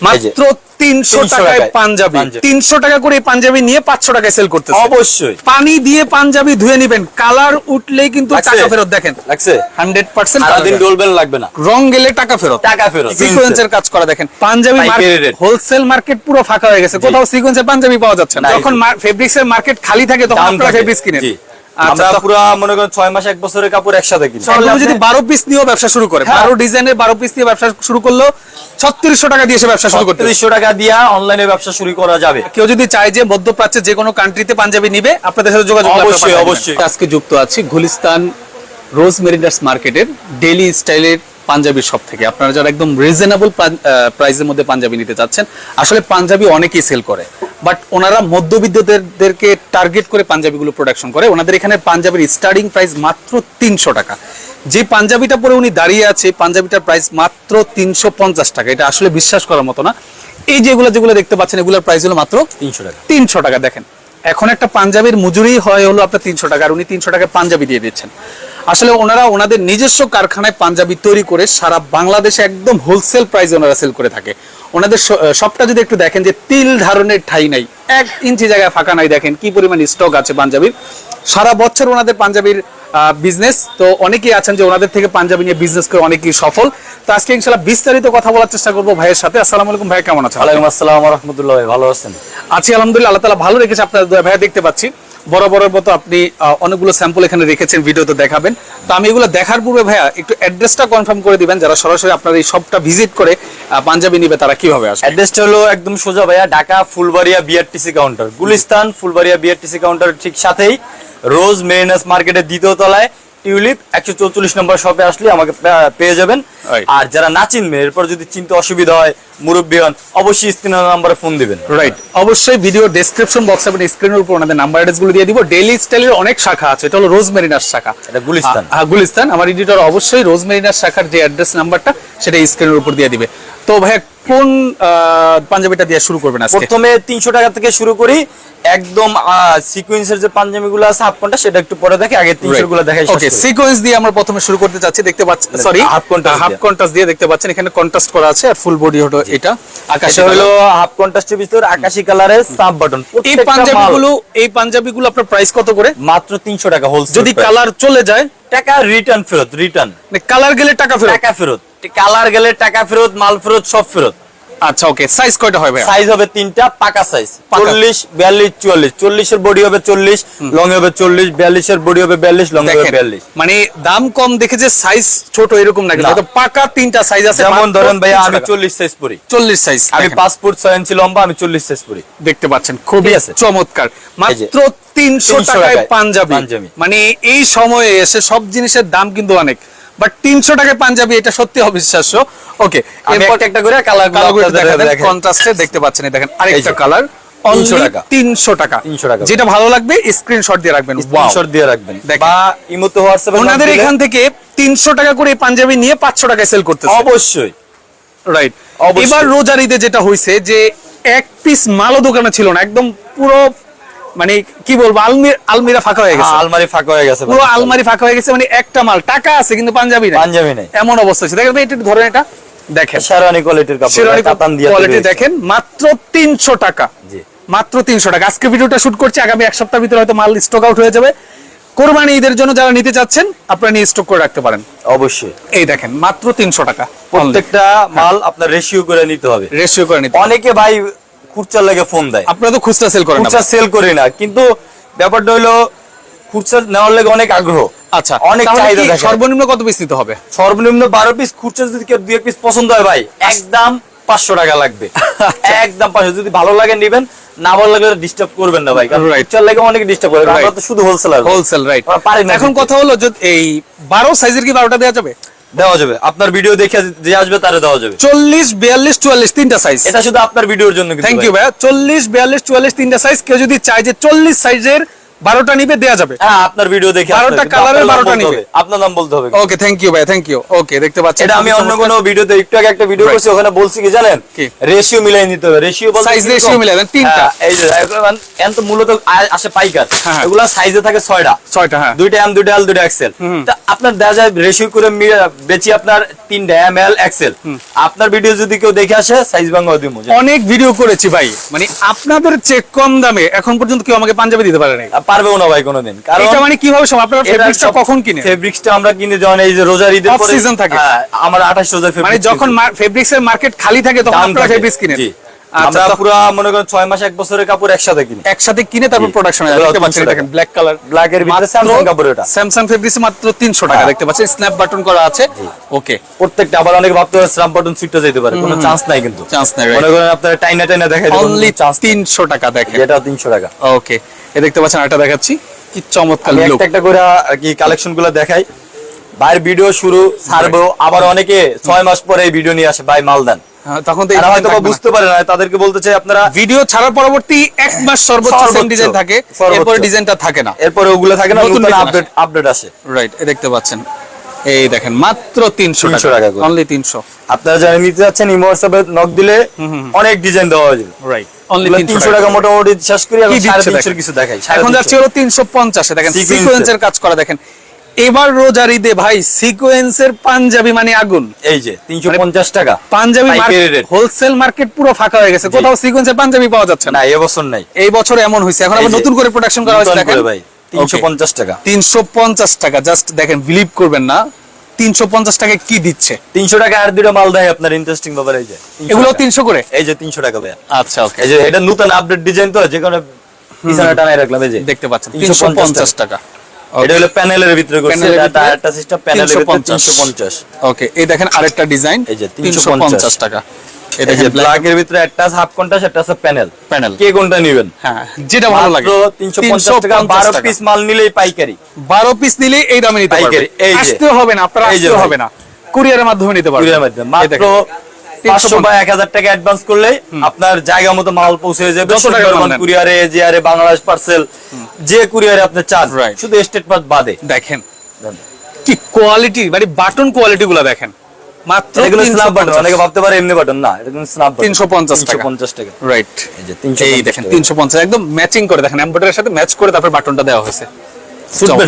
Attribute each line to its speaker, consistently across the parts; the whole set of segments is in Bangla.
Speaker 1: মাত্র তিনশো টাকায় পাঞ্জাবি। তিনশো টাকা করে পাঞ্জাবি নিয়ে পাঁচশো টাকায় সেল করতে
Speaker 2: অবশ্যই।
Speaker 1: পানি দিয়ে পাঞ্জাবি ধুয়ে নিবেন। কালার উঠলেই কিন্তু টাকা ফেরত দেখেন। হান্ড্রেড পার্সেন্ট
Speaker 2: সারাদিন ডলবেন লাগবে না।
Speaker 1: রং গেলে টাকা ফেরত।
Speaker 2: টাকা ফেরত।
Speaker 1: সিকোয়েন্সের কাজ করা দেখেন। পাঞ্জাবি হোলসেল মার্কেট পুরো ফাঁকা হয়ে গেছে। কোথাও সিকোয়েন্সের পাঞ্জাবি পাওয়া যাচ্ছে না। যখন ফেব্রিক্স এর মার্কেট খালি থাকে তখন আপনারা ফেব্রিক্স কিনেন। আচ্ছা,
Speaker 2: আমরা পুরো মনে করেন ছয় মাস এক বছরের কাপড় একসাথে কিনি
Speaker 1: যদি বারো পিস নিয়েও ব্যবসা শুরু করে
Speaker 2: হ্যাঁ।
Speaker 1: বারো ডিজাইনের বারো পিস নিয়ে ব্যবসা শুরু করল ছত্রিশশো টাকা দিয়ে সে ব্যবসা শুরু করতে
Speaker 2: তিরিশশো টাকা দিয়ে অনলাইনে ব্যবসা শুরু করা যাবে
Speaker 1: কেউ যদি চায় যে মধ্যপ্রাচ্যের যে কোনো কান্ট্রিতে পাঞ্জাবি নিবে আপনাদের সাথে যোগাযোগ
Speaker 2: অবশ্যই, অবশ্যই।
Speaker 1: আজকে যুক্ত আছি গুলিস্তান রোজ মেরিনার্স মার্কেটের ডেইলি স্টাইলের পাঞ্জাবি শপ থেকে। আপনারা যারা একদম রিজনেবল প্রাইসের মধ্যে পাঞ্জাবি নিতে চাচ্ছেন আসলে পাঞ্জাবি অনেকেই সেল করে। বাট ওনারা মধ্যবিত্তদেরকে টার্গেট করে পাঞ্জাবিগুলো প্রোডাকশন করে। ওনাদের এখানে পাঞ্জাবির স্টার্টিং প্রাইস মাত্র তিনশো টাকা। যে পাঞ্জাবিটা পরে উনি দাঁড়িয়ে আছে পাঞ্জাবিটার প্রাইস মাত্র তিনশো পঞ্চাশ টাকা। এটা আসলে বিশ্বাস করার মতো না। এই যেগুলো যেগুলো দেখতে পাচ্ছেন এগুলোর প্রাইস হলো মাত্র
Speaker 2: তিনশো টাকা।
Speaker 1: তিনশো টাকা। দেখেন এখন একটা পাঞ্জাবির মজুরি হয় হলো আপনার তিনশো টাকা, আর উনি তিনশো টাকা পাঞ্জাবি দিয়ে দিচ্ছেন। আসলে ওনারা ওনাদের নিজস্ব কারখানায় পাঞ্জাবি তৈরি করে সারা বাংলাদেশে একদম হোলসেল প্রাইসে ওনারা সেল করে থাকে। ওনাদের সবটা যদি একটু দেখেন যে তিল ধারণের ঠাই নাই, এক ইঞ্চি জায়গায় ফাঁকা নাই, দেখেন কি পরিমাণ স্টক আছে পাঞ্জাবির। সারা বছর ওনাদের পাঞ্জাবির বিজনেস তো অনেকেই আছেন যে ওনাদের থেকে পাঞ্জাবি নিয়ে বিজনেস করে অনেকেই সফল। তো আজকে ইনশাল্লাহ বিস্তারিত কথা বলার চেষ্টা করব ভাইয়ের সাথে। আসসালামু আলাইকুম ভাই কেমন আছেন?
Speaker 2: ওয়ালাইকুম আসসালাম রহমতুল্লাহ ভাই ভালো আছেন?
Speaker 1: আছি আলহামদুলিল্লাহ আল্লাহ তালা ভালো রেখেছে আপনার ভাইয়া দেখতে পাচ্ছি। বরাবরের মতো আপনি অনেকগুলো স্যাম্পল এখানে রেখেছেন ভিডিওতে দেখাবেন। তো আমি এগুলো দেখার পূর্বে ভাইয়া একটু অ্যাড্রেসটা কনফার্ম করে দিবেন যারা সরাসরি আপনার এই শপটা ভিজিট করে পাঞ্জাবি নিবে তারা কীভাবে আসবে?
Speaker 2: অ্যাড্রেসটা হলো একদম সোজা ভাইয়া Dhaka Phulbaria BRTC counter Gulistan Phulbaria BRTC counter ঠিক সাথেই। রোজ মেরিনাস মার্কেটের দ্বিতীয় তলায় টিউলিপ একশো চৌচল্লিশ নম্বর শপে আসলে আমাকে পেয়ে যাবেন। আর যারা না চিনবেন এরপর যদি চিনতে অসুবিধা হয় মুরব্বী হন অবশ্যই স্ক্রিনের নাম্বারে ফোন দিবেন।
Speaker 1: রাইট অবশ্যই ভিডিও ডেসক্রিপশন বক্স এবং স্ক্রিনের উপর ওনাদের নাম্বার অ্যাড্রেসগুলো দিয়ে দিব। ডেইলি স্টাইলের অনেক শাখা আছে এটা হলো রোজ মেরিনার শাখা।
Speaker 2: এটা গুলিস্তান।
Speaker 1: হ্যাঁ গুলিস্তান আমার এডিটর অবশ্যই রোজ মেরিনার শাখার যে অ্যাড্রেস নাম্বারটা সেটা স্ক্রিনের উপর দিয়ে দিবে। তো ভাইয়া কোন পাঞ্জাবিটা দিয়ে শুরু করবেন আজকে?
Speaker 2: প্রথমে তিনশো টাকা থেকে শুরু করি। একদম সিকুয়েন্সের যে পাঞ্জাবি গুলো আছে হাফ ঘণ্টা সেটা একটু পরে দেখে আগে তিনশো গুলো দেখাই
Speaker 1: ওকে সিকোয়েন্স দিয়ে আমরা প্রথমে শুরু করতে যাচ্ছি দেখতে পাচ্ছেন sorry
Speaker 2: Half contrast
Speaker 1: half. Contrast দিয়ে দেখতে পাচ্ছেন এখানে কন্ট্রাস্ট করা আছে আর ফুল বডি হলো এটা আকাশে
Speaker 2: হলো হাফ কন্ট্রাস্টের ভিতর আকাশি কালারের সাব বাটন
Speaker 1: এই পাঞ্জাবিগুলো এই পাঞ্জাবিগুলো আপনার প্রাইস কত করে?
Speaker 2: মাত্র তিনশো টাকা হোলসেল
Speaker 1: যদি কালার চলে যায়
Speaker 2: টাকা রিটার্ন ফেরত রিটার্ন মানে
Speaker 1: কালার গেলে টাকা ফেরত?
Speaker 2: টাকা ফেরত। কালার গেলে টাকা ফেরত মাল ফেরত সব ফেরত।
Speaker 1: আচ্ছা ওকে সাইজ কয়টা ভাইয়া?
Speaker 2: সাইজ হবে তিনটা পাকা সাইজ
Speaker 1: পাকা।
Speaker 2: চল্লিশ বিয়াল্লিশ চুয়াল্লিশ। চল্লিশের বডি হবে চল্লিশ লং হবে চল্লিশ বিয়াল্লিশের বডি হবে বিয়াল্লিশ লং হবে
Speaker 1: দেখেন
Speaker 2: বিয়াল্লিশ।
Speaker 1: মানে দাম কম দেখে যে সাইজ ছোট এরকম না
Speaker 2: না।
Speaker 1: কিন্তু পাকা তিনটা সাইজ আছে
Speaker 2: যেমন ধরেন
Speaker 1: 300
Speaker 2: আমি
Speaker 1: টাকা।
Speaker 2: চল্লিশ সাইজ পরি।
Speaker 1: চল্লিশ সাইজ
Speaker 2: আমি ফুট ছয় ইঞ্চি লম্বা আমি চল্লিশ সাইজ পরি।
Speaker 1: দেখতে পাচ্ছেন খুবই
Speaker 2: আছে।
Speaker 1: চমৎকার। মাত্র তিনশো
Speaker 2: 300
Speaker 1: টাকায় পাঞ্জাবি। মানে এই সময়ে এসে সব জিনিসের দাম কিন্তু অনেক। বাট তিনশো টাকায় পাঞ্জাবি এটা সত্যি অবিশ্বাস্য। ওকে
Speaker 2: একটা করে কালার
Speaker 1: কন্ট্রাস্টে দেখতে পাচ্ছেন দেখেন আরেকটা কালার
Speaker 2: 300 টাকা।
Speaker 1: তিনশো টাকা। যেটা ভালো লাগবে স্ক্রিনশট দিয়ে রাখবেন!
Speaker 2: স্ক্রিনশট দিয়ে রাখবেন।
Speaker 1: দেখেন।
Speaker 2: বা ইমোতে হোয়াটসঅ্যাপে
Speaker 1: ওনাদের এখান থেকে তিনশো টাকা করে পাঞ্জাবি নিয়ে পাঁচশো টাকায় সেল করতেছে।
Speaker 2: অবশ্যই।
Speaker 1: রাইট। এবার রোজার ঈদে যেটা হয়েছে যে এক পিস মালও দোকানে ছিল না একদম পুরো মানে কি বলব আলমির আলমিরা ফাঁকা হয়ে গেছে।
Speaker 2: হ্যাঁ, আলমারি ফাঁকা হয়ে গেছে
Speaker 1: পুরো আলমারি ফাঁকা হয়ে গেছে মানে একটা মাল টাকা আছে কিন্তু পাঞ্জাবি নাই।
Speaker 2: পাঞ্জাবি নেই।
Speaker 1: এমন অবস্থা হচ্ছে দেখেন একটু ধরেন এটা দেখেন।
Speaker 2: শেরওয়ানি কোয়ালিটির কাপড়
Speaker 1: শেরওয়ানি
Speaker 2: কাতান দিয়ে
Speaker 1: কোয়ালিটি দেখেন মাত্র তিনশো টাকা।
Speaker 2: জি।
Speaker 1: মাত্র তিনশো টাকা। আজকে ভিডিওটা শুট করছি আগামী এক সপ্তাহ ভিতরে হয়তো মাল স্টক আউট হয়ে যাবে। কোরবানি ঈদের জন্য যারা নিতে চাচ্ছেন আপনারা নিয়ে স্টক করে রাখতে পারেন।
Speaker 2: অবশ্যই।
Speaker 1: এই দেখেন মাত্র তিনশো টাকা।
Speaker 2: প্রত্যেকটা মাল আপনার রেশিও করে নিতে হবে।
Speaker 1: রেশিও করে নিতে
Speaker 2: অনেকে ভাই খুচরা লাগে ফোন দেয়।
Speaker 1: আপনারা তো খুচরা সেল করেন
Speaker 2: খুচরা সেল করি না কিন্তু ব্যাপারটা হলো খুচরা নেওয়ার লাগে অনেক আগ্রহ।
Speaker 1: আচ্ছা
Speaker 2: অনেক চাহিদা
Speaker 1: কি
Speaker 2: দেখে।
Speaker 1: সর্বনিম্ন কত পিস নিতে হবে?
Speaker 2: সর্বনিম্ন বারো পিস খুচরা যদি কেউ দুই পিস পছন্দ হয় ভাই একদম পাঁচশো টাকা লাগবে।
Speaker 1: আচ্ছা।
Speaker 2: একদম পাঁচশো। যদি ভালো লাগে নিবেন না ভালো লাগলে ডিস্টার্ব করবেন না ভাই কারণ
Speaker 1: Right.
Speaker 2: খুচরা লাগে অনেক ডিস্টার্ব করে। আমরা তো শুধু হোলসেলার
Speaker 1: হোলসেল রাইট এখন কথা হলো যদি এই বারো সাইজের কি বারোটা দেওয়া যাবে?
Speaker 2: দেওয়া যাবে। আপনার ভিডিও দেখে যে আসবে তারে দেওয়া যাবে।
Speaker 1: চল্লিশ বিয়াল্লিশ চুয়াল্লিশ তিনটা সাইজ
Speaker 2: এটা শুধু আপনার ভিডিওর জন্য
Speaker 1: থ্যাংক ইউ ভাইয়া। চল্লিশ বিয়াল্লিশ চুয়াল্লিশ তিনটা সাইজ কেউ যদি চায় যে চল্লিশ সাইজের বারোটা নিবে দেয়া যাবে।
Speaker 2: হ্যাঁ আপনার ভিডিও দেখে আসতে
Speaker 1: 12টা
Speaker 2: হবে, কিন্তু
Speaker 1: colour এর
Speaker 2: আপনার নাম
Speaker 1: 12টা
Speaker 2: বলতে
Speaker 1: নিবে।
Speaker 2: আপনার নাম বলতে হবে।
Speaker 1: ওকে থ্যাংক ইউ ভাই থ্যাংক ইউ ওকে দেখতে পাচ্ছেন।
Speaker 2: এটা আমি অন্য। কোনো ভিডিওতে একটু আগে একটা ভিডিও. করছি ওখানে বলছি কি জানেন? রেশিও মিলাই নিতে হবে। রেশিও বলতে কীরকম?
Speaker 1: ratio মিলাই দেন, তিনটা।
Speaker 2: হ্যাঁ, এই যে এখন এন তো মূলত আসে পাইকার।
Speaker 1: হ্যাঁ।
Speaker 2: এগুলা সাইজে থাকে ছয়টা।
Speaker 1: ছয়টা হ্যাঁ।
Speaker 2: দুইটা এম দুইটা এল দুইটা এক্সেল তা আপনার দেখা যায় রেশিও করে বেচি আপনার তিনটা এম এল এক্সেল আপনার ভিডিও যদি কেউ দেখে আসে সাইজ ভাঙা দিব
Speaker 1: অনেক ভিডিও করেছি ভাই। মানে আপনাদের চেয়ে কম দামে এখন পর্যন্ত কেউ আমাকে পাঞ্জাবি দিতে পারে নাই
Speaker 2: পারবেও না ভাই কোনোদিন। কারণ
Speaker 1: এটা মানে কীভাবে সম্ভব? আপনারা ফেব্রিক্সটা কখন কিনে
Speaker 2: ফেব্রিক্সটা আমরা কিনে যখন এই যে রোজার ঈদের পরে
Speaker 1: সিজন থাকে।
Speaker 2: হ্যাঁ, আমার 28 রোজার
Speaker 1: মানে
Speaker 2: ফেব্রিক্স
Speaker 1: যখন ফেব্রিক্সের মার্কেট খালি থাকে তখন
Speaker 2: আমরা
Speaker 1: আপনারা ফেব্রিক্স কিনে
Speaker 2: আমরা পুরো মনে করেন 6 মাস এক বছরের কাপড় একসাথে কিনি।
Speaker 1: একসাথে কিনে তারপর। প্রোডাকশন দেখতে পাচ্ছেন দেখেন ব্ল্যাক কালার
Speaker 2: Black এর ভিতরে Samsung কাপড় এটা।
Speaker 1: স্যামসাং ফেব্রিক্স মাত্র 300 টাকা
Speaker 2: হ্যাঁ।
Speaker 1: দেখতে পাচ্ছেন স্ন্যাপ বাটন করা আছে। ওকে
Speaker 2: প্রত্যেকটা আবার অনেকে ভাবতে পারে স্ল্যাম বাটন যেতে পারে কোনো চান্স নাই কিন্তু।
Speaker 1: চান্স নাই
Speaker 2: মনে করেন আপনার টাইনা টাইনা দেখাই দেবো
Speaker 1: অনলি
Speaker 2: চান্স
Speaker 1: 300 টাকা দেখেন।
Speaker 2: যেটা 300 টাকা।
Speaker 1: ওকে এ দেখতে পাচ্ছেন এটা দেখাচ্ছি। কি চমৎকার লুক
Speaker 2: একটা একটা করে কি কালেকশনগুলো দেখাই। ভাইয়ের ভিডিও শুরু ছাড়বো। আবার অনেকে ছয় মাস পরে এই ভিডিও নিয়ে আসে ভাই মাল দেন।
Speaker 1: তখন তো
Speaker 2: হয়তো। বুঝতে পারে না তাদেরকে বলতে চাই আপনারা
Speaker 1: ভিডিও ছাড়ার পরবর্তী এক মাস সর্বোচ্চ সেম ডিজাইন থাকে। এরপরে ডিজাইনটা থাকে না।
Speaker 2: এরপরে ওগুলো থাকে না
Speaker 1: নতুন
Speaker 2: আপডেট আপডেট আসে।
Speaker 1: রাইট দেখতে পাচ্ছেন। এই দেখেন মাত্র 300
Speaker 2: 300
Speaker 1: টাকা অনলি 300
Speaker 2: আপনারা যারা নিতে যাচ্ছেন ইমো হোয়াটসঅ্যাপে নক দিলে অনেক ডিজাইন দেওয়া যাবে
Speaker 1: রাইট অনলি
Speaker 2: এগুলো
Speaker 1: 300
Speaker 2: 300
Speaker 1: টাকা।
Speaker 2: মোটামুটি শেষ করি এখন কিছু দেখাই
Speaker 1: এখন যাচ্ছে হলো 350 এ দেখেন সিকোয়েন্সের কাজ করা দেখেন। এবার রোজার ঈদে ভাই সিকোয়েন্সের পাঞ্জাবি মানে আগুন।
Speaker 2: এই যে 350 টাকা।
Speaker 1: পাঞ্জাবি হোলসেল মার্কেট পুরো ফাঁকা হয়ে গেছে। কোথাও সিকোয়েন্সের পাঞ্জাবি পাওয়া যাচ্ছে না।
Speaker 2: এবছর নাই।
Speaker 1: এই বছর এমন হয়েছে। এখন আবার নতুন করে প্রোডাকশন করা হয়েছে
Speaker 2: ভাই 350 টাকা।
Speaker 1: 350 টাকা জাস্ট দেখেন বিলিভ করবেন না 350 টাকা কি দিচ্ছে?
Speaker 2: 300 টাকা আর দুটো মাল দেয় আপনার ইন্টারেস্টিং ব্যাপার এই যে।
Speaker 1: এগুলো। 300 করে?
Speaker 2: এই যে 300 টাকা ভাই
Speaker 1: আচ্ছা ওকে
Speaker 2: এই যে এটা নতুন আপডেট ডিজাইন তো যে কোনো পিছনে টানাই রাখলাম এই যে।
Speaker 1: দেখতে পাচ্ছেন
Speaker 2: 350
Speaker 1: 350 টাকা।
Speaker 2: এটা হলো প্যানেলের ভিতরে করছে। এটা
Speaker 1: ভিতরে
Speaker 2: একটা সিস্টেম প্যানেলের ভিতরে
Speaker 1: 350
Speaker 2: 350
Speaker 1: ওকে এই দেখেন আরেকটা ডিজাইন
Speaker 2: এই যে
Speaker 1: 350 টাকা। এই
Speaker 2: যে
Speaker 1: ব্ল্যাক
Speaker 2: এর ভিতরে একটা হাফ কন্ট্রাস্ট একটা আছে প্যানেল
Speaker 1: প্যানেল
Speaker 2: কে কোনটা নেবেন?
Speaker 1: হ্যাঁ যেটা ভালো লাগে।
Speaker 2: মাত্র 350 টাকা 12 পিস মাল নিলেই পাইকারি।
Speaker 1: 12 পিস নিলে এই দামে নিতে পারবেন
Speaker 2: পাইকারি, এই যে।
Speaker 1: আসতে হবে না আপনারা আসতে হবে না। কুরিয়ারের মাধ্যমে নিতে পারবেন।
Speaker 2: কুরিয়ার মাধ্যমে মাত্র। 500 বা 1000 টাকা অ্যাডভান্স করলে আপনার জায়গা মতো মাল পৌঁছে যাবে।
Speaker 1: যত টাকা মাল নেন।
Speaker 2: কুরিয়ারে জিআরে বাংলাদেশ পার্সেল যে কুরিয়ারে আপনি চান
Speaker 1: Right.
Speaker 2: শুধু স্টেট পাস বাদে।
Speaker 1: দেখেন। কি কোয়ালিটি মানে বাটন কোয়ালিটি গুলো দেখেন। মাত্র
Speaker 2: এগুলো স্ন্যাপ বাটন অনেকে ভাবতে পারে এমনি বাটন না এটা কিন্তু স্ন্যাপ বাটন
Speaker 1: 350 টাকা।
Speaker 2: 350 টাকা।
Speaker 1: রাইট
Speaker 2: এই যে
Speaker 1: এই দেখেন 350 একদম ম্যাচিং করে দেখেন এমব্রয়ডারির সাথে ম্যাচ করে তারপর বাটনটা দেওয়া হয়েছে।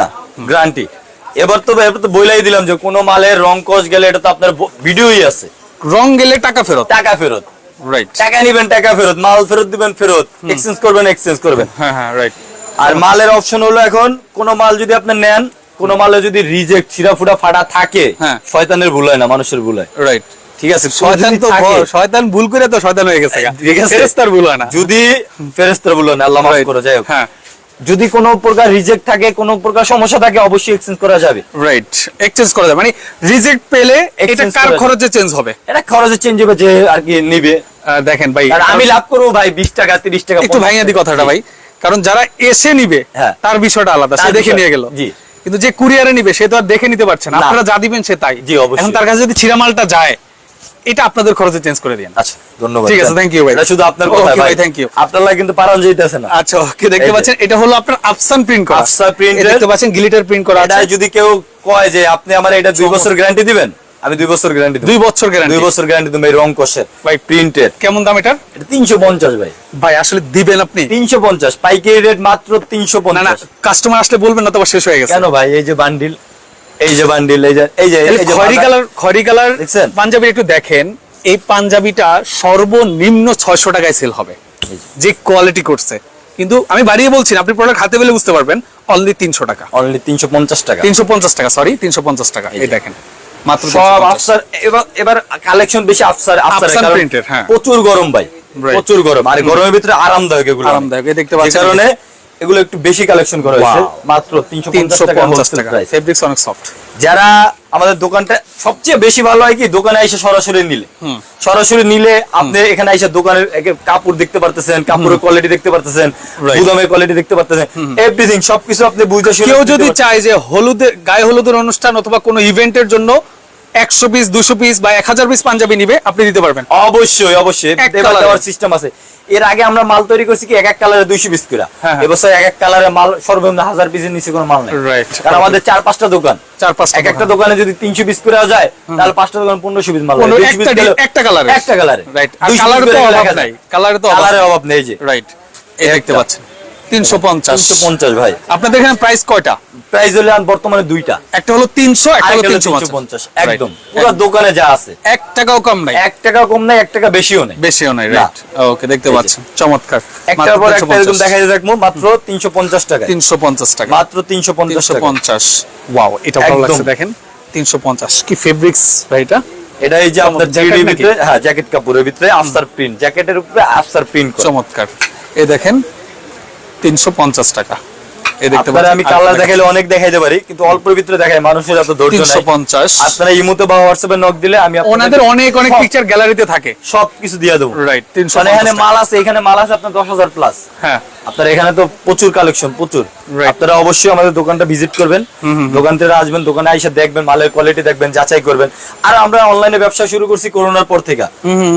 Speaker 2: না গ্যারান্টি এবার তো এবার তো বইলাই দিলাম যে কোনো মালের রং কস গেলে এটা তো আপনার ভিডিওই আছে।
Speaker 1: রং গেলে টাকা ফেরত।
Speaker 2: টাকা ফেরত।
Speaker 1: রাইট
Speaker 2: টাকা নিবেন টাকা ফেরত। মাল ফেরত দিবেন ফেরত। এক্সচেঞ্জ করবেন এক্সচেঞ্জ করবেন।
Speaker 1: হ্যাঁ হ্যাঁ রাইট
Speaker 2: আর মালের অপশন হলো এখন কোন মাল যদি আপনি নেন কোন মালে যদি রিজেক্ট ছিড়া ফুটা ফাটা থাকে
Speaker 1: হ্যাঁ।
Speaker 2: শয়তানের ভুল হয় না মানুষের ভুল হয়।
Speaker 1: রাইট
Speaker 2: ঠিক আছে
Speaker 1: শয়তান তো শয়তান ভুল করে তো শয়তান হয়ে গেছে
Speaker 2: ঠিক আছে।
Speaker 1: ফেরেশতার ভুল হয় না।
Speaker 2: যদি ফেরেস্তার ভুল হয় না আল্লাহ মাফ করে যাই হোক।
Speaker 1: হ্যাঁ।
Speaker 2: যদি কোনো প্রকার রিজেক্ট থাকে কোনো প্রকার সমস্যা থাকে অবশ্যই এক্সচেঞ্জ করা যাবে।
Speaker 1: রাইট এক্সচেঞ্জ করা যায় মানে রিজেক্ট পেলে এটা কার খরচে চেঞ্জ হবে?
Speaker 2: এটা খরচে চেঞ্জ হবে যে আর কি নিবে।
Speaker 1: দেখেন ভাই
Speaker 2: আর আমি লাভ করব ভাই বিশ টাকা তিরিশ টাকা
Speaker 1: একটু
Speaker 2: 50
Speaker 1: ভাইয়া দি কথাটা ভাই। কারণ যারা এসে নিবে
Speaker 2: হ্যাঁ।
Speaker 1: তার বিষয়টা আলাদা সে দেখে নিয়ে গেল।
Speaker 2: জি।
Speaker 1: কিন্তু যে কুরিয়ারে নিবে সে তো আর দেখে নিতে পারছে না।
Speaker 2: না।
Speaker 1: আপনারা যা দিবেন সে তাই।
Speaker 2: জি, অবশ্যই।
Speaker 1: এখন তার কাছে যদি ছিড়ামালটা যায় এটা আপনাদের খরচে চেঞ্জ করে দিন
Speaker 2: আচ্ছা ধন্যবাদ।
Speaker 1: ঠিক আছে, thank you ভাই।
Speaker 2: এটা শুধু আপনার কথা ভাই
Speaker 1: thank you.
Speaker 2: আপনার কিন্তু পারান যাইতেছে না।
Speaker 1: আচ্ছা ওকে দেখতে পাচ্ছেন এটা হলো আপনার আফসান প্রিন্ট করা।
Speaker 2: আফসান এর-
Speaker 1: দেখতে পাচ্ছেন গ্লিটার প্রিন্ট করা
Speaker 2: এটা
Speaker 1: আছে।
Speaker 2: যদি কেউ কয় যে আপনি আমার এটা দুই বছর গ্যারান্টি দিবেন আমি দুই বছর গ্যারান্টি
Speaker 1: দুই বছর গ্যারান্টি
Speaker 2: দুই বছর গ্যারান্টি দেবো এই রং কোষের
Speaker 1: ভাই
Speaker 2: প্রিন্টেড
Speaker 1: কেমন দাম এটার?
Speaker 2: এটা তিনশো পঞ্চাশ ভাই।
Speaker 1: ভাই আসলে দিবেন আপনি।
Speaker 2: তিনশো পঞ্চাশ পাইকারি রেট মাত্র তিনশো
Speaker 1: না না কাস্টমার আসলে বলবেন না তো শেষ হয়ে গেছে।
Speaker 2: কেন ভাই এই যে বান্ডিল এই যে বান্ডিল এই যে এই যে
Speaker 1: খয়রি কালার খয়রি কালার? পাঞ্জাবি একটু দেখেন এই পাঞ্জাবিটা সর্বনিম্ন ছয়শো টাকায় সেল হবে।
Speaker 2: যে।
Speaker 1: কোয়ালিটি করছে। কিন্তু আমি বাড়িয়ে বলছি আপনি প্রোডাক্ট হাতে পেলে বুঝতে পারবেন অনলি তিনশো টাকা।
Speaker 2: অনলি তিনশো পঞ্চাশ টাকা।
Speaker 1: তিনশো পঞ্চাশ টাকা সরি তিনশো পঞ্চাশ টাকা
Speaker 2: এই
Speaker 1: দেখেন মাত্র
Speaker 2: সব আফসার এবার এবার কালেকশন বেশি আফসার আফসার
Speaker 1: হ্যাঁ।
Speaker 2: প্রচুর গরম ভাই। প্রচুর গরম। আর গরমের ভিতরে আরামদায়ক এগুলো।
Speaker 1: আরামদায়ক, দেখতে
Speaker 2: যে
Speaker 1: পাচ্ছেন।
Speaker 2: কারণে এগুলো একটু বেশি কালেকশন করা হয়েছে। মাত্র তিনশো
Speaker 1: পঞ্চাশ টাকা। ফেব্রিক্স অনেক সফট
Speaker 2: যারা আমাদের দোকানটা সবচেয়ে বেশি ভালো হয় কি দোকানে এসে সরাসরি নিলে। সরাসরি নিলে আপনি এখানে এসে দোকানের কাপড় দেখতে পারতেছেন কাপড়ের কোয়ালিটি দেখতে পারতেছেন. গুদামের কোয়ালিটি দেখতে পারতেছেন এভরিথিং সবকিছু আপনি বুঝে শুনে
Speaker 1: কেউ যদি। চায় যে হলুদের গায়ে হলুদের অনুষ্ঠান অথবা কোনো ইভেন্টের জন্য একশো পিস দুশো পিস বা এক হাজার পিস পাঞ্জাবি নিবে আপনি দিতে পারবেন।
Speaker 2: অবশ্যই অবশ্যই। দেওয়ার সিস্টেম আছে। এর আগে আমরা মাল তৈরি করছি কি এক এক কালারে দুইশো পিস করে।
Speaker 1: হ্যাঁ, হ্যাঁ।
Speaker 2: এবছর এক এক কালারে মাল সর্বনিম্ন হাজার পিসের নিচে কোনো মাল নেই। কারণ আমাদের চার পাঁচটা দোকান।
Speaker 1: চার পাঁচটা
Speaker 2: এক একটা দোকানে। যদি তিনশো পিস করে যায় তাহলে পাঁচটা দোকান পনেরোশো পিস মাল
Speaker 1: পনেরো-
Speaker 2: 200
Speaker 1: একটা কালারে
Speaker 2: একটা কালারে
Speaker 1: রাইট আর
Speaker 2: 200
Speaker 1: কালারে তো অভাব নাই।
Speaker 2: কালারের অভাব। নেই যে।
Speaker 1: রাইট এই দেখতে পাচ্ছেন। তিনশো পঞ্চাশ।
Speaker 2: পঞ্চাশ ভাই।
Speaker 1: আপনাদের এখানে প্রাইস কয়টা?
Speaker 2: প্রাইস হলে বর্তমানে দুইটা।
Speaker 1: একটা হলো তিনশো একটা হলো তিনশো পঞ্চাশ।
Speaker 2: একদম। পুরো দোকানে যা আছে।
Speaker 1: এক টাকাও কম নাই।
Speaker 2: এক টাকা কম নাই এক টাকা বেশিও নেই।
Speaker 1: বেশিও নাই রাইট ওকে দেখতে পাচ্ছেন। চমৎকার।
Speaker 2: একটার পর একটা এরকম দেখাই রাখব মাত্র তিনশো পঞ্চাশ টাকা
Speaker 1: তিনশো পঞ্চাশ টাকা।
Speaker 2: মাত্র তিনশো পঞ্চাশ
Speaker 1: পঞ্চাশ। ওয়াও এটা ভালো লাগছে দেখেন। তিনশো পঞ্চাশ। কি ফেব্রিক্স ভাই এটা?
Speaker 2: এটা এই যে
Speaker 1: জ্যাকেট
Speaker 2: জ্যাকেটের ভিতরে হ্যাঁ জ্যাকেট কাপড়ের ভিতরে আফসার প্রিন্ট জ্যাকেটের উপরে আফসার প্রিন্ট
Speaker 1: চমৎকার। এই দেখেন তিনশো পঞ্চাশ টাকা। এই দেখতে
Speaker 2: আপনারা
Speaker 1: পাচ্ছেন?
Speaker 2: আমি কালার দেখাইলে অনেক দেখাইতে পারি কিন্তু অল্পের ভিতরে দেখাই মানুষের এত ধৈর্য নাই।
Speaker 1: পঞ্চাশ।
Speaker 2: আপনারা ইমোতে বা হোয়াটসঅ্যাপে নক দিলে আমি আপনাদের
Speaker 1: অনেক অনেক পিকচার গ্যালারিতে থাকে।
Speaker 2: সব কিছু দিয়ে দেবো।
Speaker 1: রাইট
Speaker 2: মানে এখানে মাল আছে এখানে মাল আছে আপনার দশ হাজার প্লাস
Speaker 1: হ্যাঁ।
Speaker 2: আপনার এখানে তো প্রচুর কালেকশন প্রচুর। আপনারা অবশ্যই আমাদের দোকানটা ভিজিট করবেন। দোকান থেকে আসবেন দোকানে এসে দেখবেন মালের কোয়ালিটি দেখবেন যাচাই করবেন। আর আমরা অনলাইনে ব্যবসা শুরু করছি করোনার পর থেকে।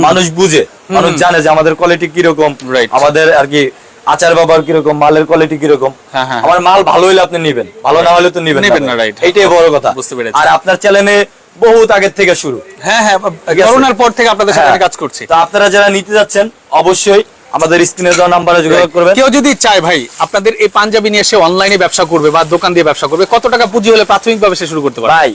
Speaker 2: মানুষ বুঝে মানুষ জানে যে আমাদের কোয়ালিটি কীরকম. আমাদের আর কি আচার বাবার কীরকম মালের কোয়ালিটি কীরকম?
Speaker 1: হ্যাঁ, হ্যাঁ।
Speaker 2: আমার মাল ভালো হলে আপনি নিবেন। ভালো না হলে তো নিবেন
Speaker 1: নিবেন
Speaker 2: না
Speaker 1: না,
Speaker 2: ভাই। এইটাই বড় কথা।
Speaker 1: বুঝতে পেরেছি।
Speaker 2: আর আপনার চ্যানেলে বহুত আগের থেকে শুরু।
Speaker 1: হ্যাঁ হ্যাঁ করোনার পর থেকে আপনাদের সাথে
Speaker 2: হ্যাঁ।
Speaker 1: কাজ করছি।
Speaker 2: তো আপনারা যারা নিতে যাচ্ছেন অবশ্যই আমাদের স্ক্রিনে দেওয়া নাম্বারে যোগাযোগ করবেন।
Speaker 1: কেউ যদি চায় ভাই আপনাদের এই পাঞ্জাবি নিয়ে এসে অনলাইনে ব্যবসা করবে বা দোকান দিয়ে ব্যবসা করবে কত টাকা পুঁজি হলে প্রাথমিকভাবে সে শুরু করতে পারে
Speaker 2: ভাই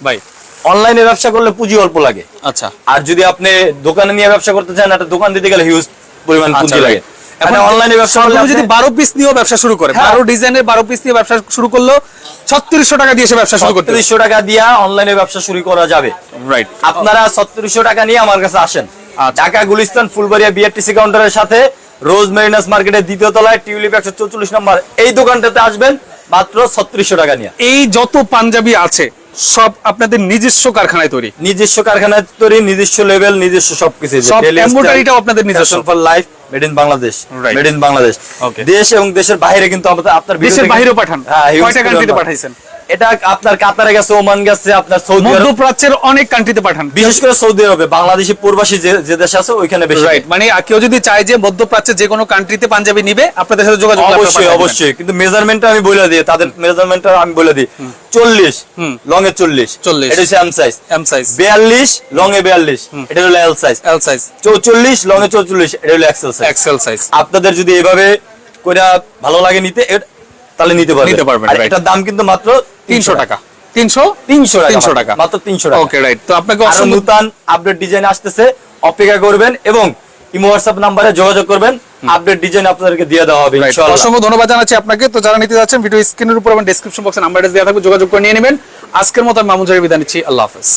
Speaker 1: ভাই।
Speaker 2: অনলাইনে ব্যবসা করলে পুঁজি অল্প লাগে।
Speaker 1: আচ্ছা।
Speaker 2: আর যদি আপনি দোকানে নিয়ে ব্যবসা করতে চান একটা দোকান দিতে গেলে হিউজ পরিমাণ
Speaker 1: আচ্ছা,
Speaker 2: পুঁজি লাগে।
Speaker 1: এখন
Speaker 2: এখন অনলাইনে ব্যবসা করলে
Speaker 1: যদি
Speaker 2: আপনি
Speaker 1: বারো পিস নিয়েও ব্যবসা শুরু করে
Speaker 2: হ্যাঁ।
Speaker 1: বারো ডিজাইনের বারো পিস নিয়ে ব্যবসা শুরু করল ছত্রিশশো টাকা দিয়ে সে ব্যবসা শুরু করতে
Speaker 2: 3600 টাকা দিয়া অনলাইনে ব্যবসা শুরু করা যাবে।
Speaker 1: রাইট
Speaker 2: আপনারা টাকা নিয়ে আমার কাছে আসেন।
Speaker 1: আচ্ছা।
Speaker 2: ঢাকা গুলিস্তান ফুলবাড়িয়া বিআরটিসি কাউন্টারের সাথে রোজ মেরিনাস মার্কেটের দ্বিতীয় তলায় টিউলিপ একশো চৌচল্লিশ নম্বর এই দোকানটাতে আসবেন মাত্র ছত্রিশশো টাকা নিয়ে।
Speaker 1: এই যত পাঞ্জাবি আছে সব আপনাদের নিজস্ব কারখানায় তৈরি?
Speaker 2: নিজস্ব কারখানায় তৈরি নিজস্ব লেভেল নিজস্ব সবকিছু।
Speaker 1: সব আপনাদের নিজস্ব।
Speaker 2: For life made in Bangladesh made in Bangladesh দেশ এবং দেশের বাইরে কিন্তু আমাদের আপনার
Speaker 1: দেশের
Speaker 2: বাইরে
Speaker 1: বাইরেও পাঠান।
Speaker 2: হ্যাঁ
Speaker 1: কয়টা কান্ট্রিতে পাঠাইছেন?
Speaker 2: এটা আপনার কাতারে গেছে ওমান গেছে আপনার সৌদি আরব
Speaker 1: মধ্যপ্রাচ্যের অনেক কান্ট্রিতে পাঠান।
Speaker 2: বিশেষ করে সৌদি আরবে বাংলাদেশি প্রবাসী যে যে দেশ আছে ওইখানে বেশি।
Speaker 1: রাইট মানে কেউ যদি চায় যে মধ্যপ্রাচ্যের যে কোনো কান্ট্রিতে পাঞ্জাবি নিবে আপনাদের সাথে যোগাযোগ
Speaker 2: অবশ্যই অবশ্যই। কিন্তু মেজারমেন্টটা আমি বলে দিই তাদের মেজারমেন্টটা আমি বলে দিই। চল্লিশ
Speaker 1: হুম।
Speaker 2: লং এ চল্লিশ।
Speaker 1: 40
Speaker 2: এটা হচ্ছে এম সাইজ
Speaker 1: এম সাইজ
Speaker 2: বিয়াল্লিশ লং এ বিয়াল্লিশ। এটা হলো এল সাইজ
Speaker 1: এল সাইজ
Speaker 2: চৌচল্লিশ লং এ চৌচল্লিশ এটা হলো এক্সেল সাইজ
Speaker 1: এক্সেল সাইজ
Speaker 2: আপনাদের যদি এভাবে কইরা ভালো লাগে নিতে তাহলে নিতে পারবেন।
Speaker 1: নিতে পারবেন,
Speaker 2: এটার দাম কিন্তু মাত্র
Speaker 1: তিনশো টাকা। তিনশো?
Speaker 2: তিনশো টাকা
Speaker 1: তিনশো
Speaker 2: মাত্র।
Speaker 1: টাকা।
Speaker 2: মাত্র তিনশো টাকা।
Speaker 1: ওকে রাইট তো আপনাকে আরও
Speaker 2: নতুন আপডেট ডিজাইন আসতেছে অপেক্ষা করবেন এবং ইমো হোয়াটসঅ্যাপ নাম্বারে যোগাযোগ করবেন। আপডেট ডিজাইন আপনাদেরকে দিয়ে দেওয়া হবে ইনশাআল্লাহ।
Speaker 1: অসংখ্য ধন্যবাদ জানাচ্ছি আপনাকে। তো যারা নিতে যাচ্ছেন ভিডিও স্ক্রিনের উপর এবং ডেসক্রিপশন বক্সে নাম্বার দেওয়া থাকবে যোগাযোগ করে নিয়ে নেবেন। আজকের মতো আমি মামুন জারি বিদায় নিচ্ছি। আল্লাহ হাফেজ।